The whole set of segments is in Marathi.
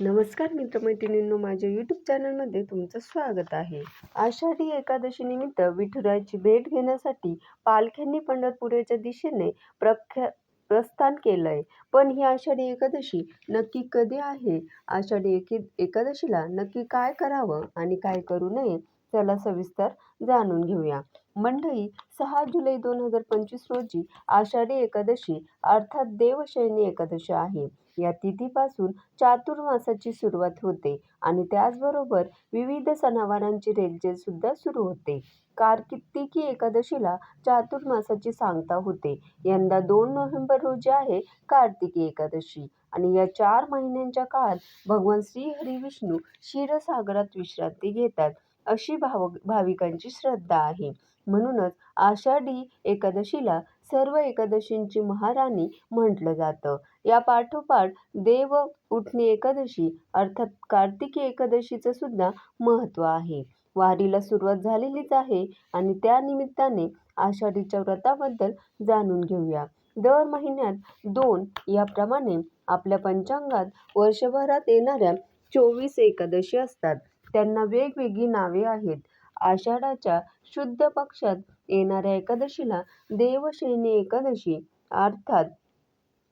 नमस्कार मित्रमैत्रिणींनो माझ्या यूट्यूब चॅनलमध्ये तुमचं स्वागत आहे. आषाढी एकादशीनिमित्त विठुराची विठुरायाची भेट घेण्यासाठी पालख्यांनी पंढरपुराच्या दिशेने प्रख्या प्रस्थान केलं आहे पण ही आषाढी एकादशी नक्की कधी आहे? आषाढी एकी एकादशीला नक्की काय करावं आणि काय करू नये त्याला सविस्तर जाणून घेऊया. मंडळी सहा जुलै दोन हजार पंचवीस रोजी आषाढी एकादशी अर्थात देवशयनी एकादशी आहे. या तिथीपासून चातुर्मासाची सुरुवात होते आणि त्याचबरोबर विविध सणावारांची रेलचेल सुद्धा सुरू होते. कार्तिकी एकादशीला चातुर्मासाची सांगता होते. यंदा दोन नोव्हेंबर रोजी आहे कार्तिकी एकादशी आणि या चार महिन्यांच्या काळात भगवान श्री विष्णू क्षीरसागरात विश्रांती घेतात अशी भाव भाविकांची श्रद्धा आहे. म्हणूनच आषाढी एकादशीला सर्व एकादशींची महाराणी म्हटलं जातं. या पाठोपाठ देव उठणी एकादशी अर्थात कार्तिकी एकादशीचं सुद्धा महत्त्व आहे. वारीला सुरुवात झालेलीच आहे आणि त्या निमित्ताने आषाढीच्या व्रताबद्दल जाणून घेऊया. दर महिन्यात दोन याप्रमाणे आपल्या पंचांगात वर्षभरात येणाऱ्या चोवीस एकादशी असतात. त्यांना वेगवेगळी नावे आहेत. आषाढाच्या शुद्ध पक्षात येणाऱ्या एकादशीला देवशयनी एकादशी अर्थात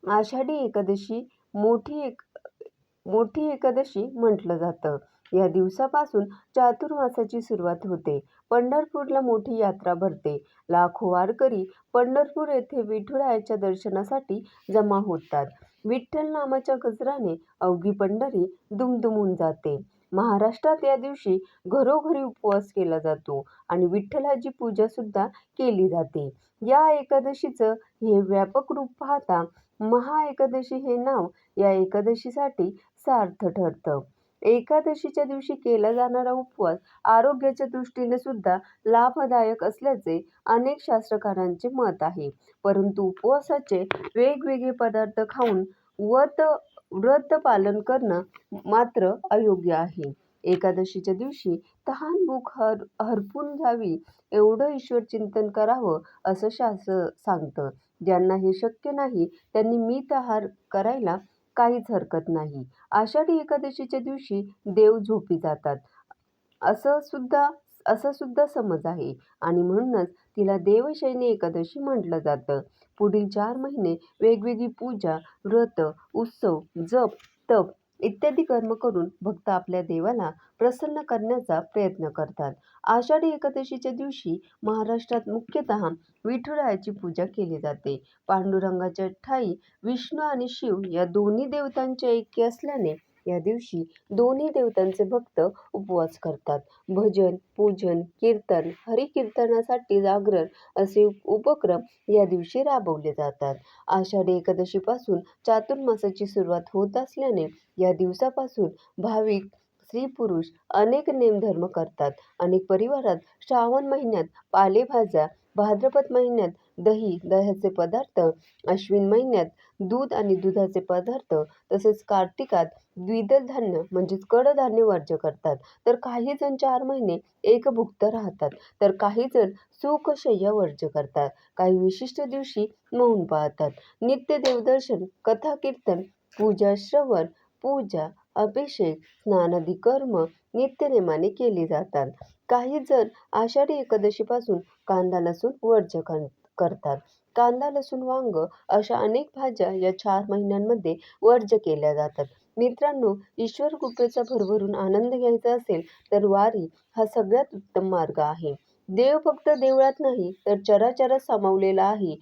आषाढी एकादशी मोठी एक मोठी एकादशी म्हटलं जातं. या दिवसापासून चातुर्मासाची सुरुवात होते. पंढरपूरला मोठी यात्रा भरते. लाखो वारकरी पंढरपूर येथे विठुरायाच्या दर्शनासाठी जमा होतात. विठ्ठल नामाच्या गजराने अवघी पंढरी दुमदुमून जाते. महाराष्ट्रात या दिवशी घरोघरी उपवास केला जातो आणि विठ्ठलाची पूजा सुद्धा केली जाते. या एकादशीचं हे व्यापक रूप पाहता महा एकादशी हे नाव या एकादशीसाठी सार्थ ठरतं. एकादशीच्या दिवशी केला जाणारा उपवास आरोग्याच्या दृष्टीने सुद्धा लाभदायक असल्याचे अनेक शास्त्रकारांचे मत आहे. परंतु उपवासाचे वेगवेगळे पदार्थ खाऊन व्रत व्रत पालन करणं मात्र अयोग्य आहे. एकादशीच्या दिवशी तहान भूक हर हरपून जावी एवढं ईश्वर चिंतन करावं असं शास्त्र सांगतं. ज्यांना हे शक्य नाही त्यांनी मितहार करायला काहीच हरकत नाही. आषाढी एकादशीच्या दिवशी देव झोपी जातात. असं सुद्धा असा सुद्धा समज आहे. आणि म्हणूनच तिला देवशैनी एकादशी म्हटलं जातं. पुढील चार महिने वेगवेगळी पूजा व्रत उत्सव जप तप इत्यादी कर्म करून भक्त आपल्या देवाला प्रसन्न करण्याचा प्रयत्न करतात. आषाढी एकादशीच्या दिवशी महाराष्ट्रात मुख्यतः विठुरायाची पूजा केली जाते. पांडुरंगाच्या ठाई विष्णू आणि शिव या दोन्ही देवतांचे ऐक्य असल्याने या दिवशी दोन्ही देवतांचे भक्त उपवास करतात. भजन पूजन कीर्तन हरिकीर्तनासाठी जागरण असे उपक्रम या दिवशी राबवले जातात. आषाढी एकादशीपासून चातुर्मासाची सुरुवात होत असल्याने या दिवसापासून भाविक स्त्री पुरुष अनेक नेमधर्म करतात. अनेक परिवारात श्रावण महिन्यात पालेभाज्या भाद्रपद महिन्यात दही दह्याचे पदार्थ अश्विन महिन्यात दूध आणि दुधाचे पदार्थ तसेच कार्तिकात द्विदल धान्य म्हणजेच कडधान्य वर्ज्य करतात. तर काही जण चार महिने एकभुक्त राहतात. तर काही जण सुखशय्या वर्ज्य करतात. काही विशिष्ट दिवशी मौन पाळतात. नित्य देवदर्शन कथा कीर्तन पूजा श्रवण पूजा अभिषेक स्नानादी कर्म नित्यनेमाने केली जातात. काही जण आषाढी एकादशीपासून कांदा लसूण वर्ज्य करतात. कांदा लसूण वांग अशा अनेक भाज्या या चार महिन्यांमध्ये वर्ज्य केल्या जातात. मित्रांनो ईश्वर कृपेचा भरभरून आनंद घ्यायचा असेल तर वारी हा सगळ्यात उत्तम मार्ग आहे. देव फक्त देवळात नाही तर चराचरात सामावलेला आहे.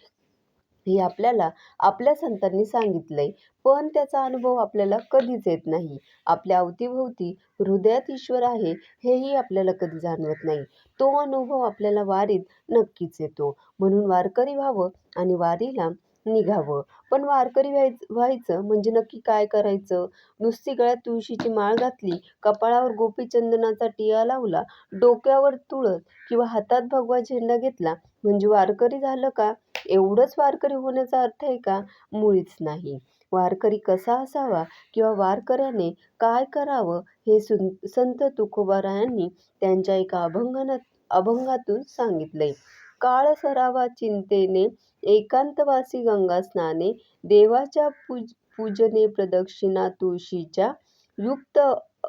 हे आपल्याला आपल्या संतांनी सांगितलंय. पण त्याचा अनुभव आपल्याला कधीच येत नाही. आपल्या अवतीभोवती हृदयात ईश्वर आहे हेही आपल्याला कधी जाणवत नाही. तो अनुभव आपल्याला वारीत नक्कीच येतो. म्हणून वारकरी व्हावं आणि वारीला निघावं. पण वारकरी व्हायचं व्हायचं म्हणजे नक्की काय करायचं? नुसती गळ्यात तुळशीची माळ घातली कपाळावर गोपीचंदनाचा टिया लावला डोक्यावर तुळत किंवा हातात भगवा झेंडा घेतला म्हणजे वारकरी झालं का? एवढंच वारकरी होण्याचा अर्थ आहे का? मुळीच नाही. वारकरी कसा असावा किंवा वारकऱ्याने काय करावं हे सुन संत तुकोबारायांनी त्यांच्या एका अभंगात अभंगातून सांगितलंय. काळ सरावा चिंतेने एकांतवासी गंगा स्नाने देवाच्या पूज पूजने प्रदक्षिणा तुळशीच्या युक्त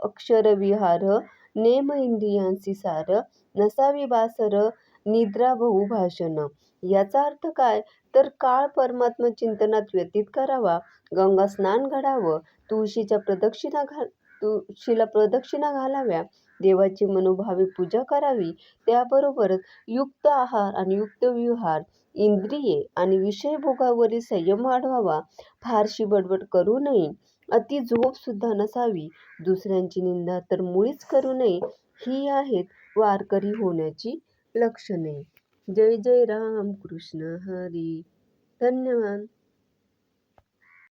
अक्षरविहार नेम इंद्रियांसी सार नसावी बासर निद्रा बहुभाषण याचा अर्थ काय? तर काळ परमात्म चिंतनात व्यतीत करावा. गंगा स्नान घडावं. तुळशीच्या प्रदक्षिणा घाल तुळशीला प्रदक्षिणा घालाव्या. देवाची मनोभावे पूजा करावी. त्याबरोबरच युक्त आहार आणि युक्त विहार इंद्रिये आणि विषयभोगावरील संयम वाढवावा. फारशी बडबड करू नये. अति झोप सुद्धा नसावी. दुसऱ्यांची निंदा तर मुळीच करू नये. ही आहेत वारकरी होण्याची लक्षणे. जय जय राम कृष्ण हरी. धन्यवाद.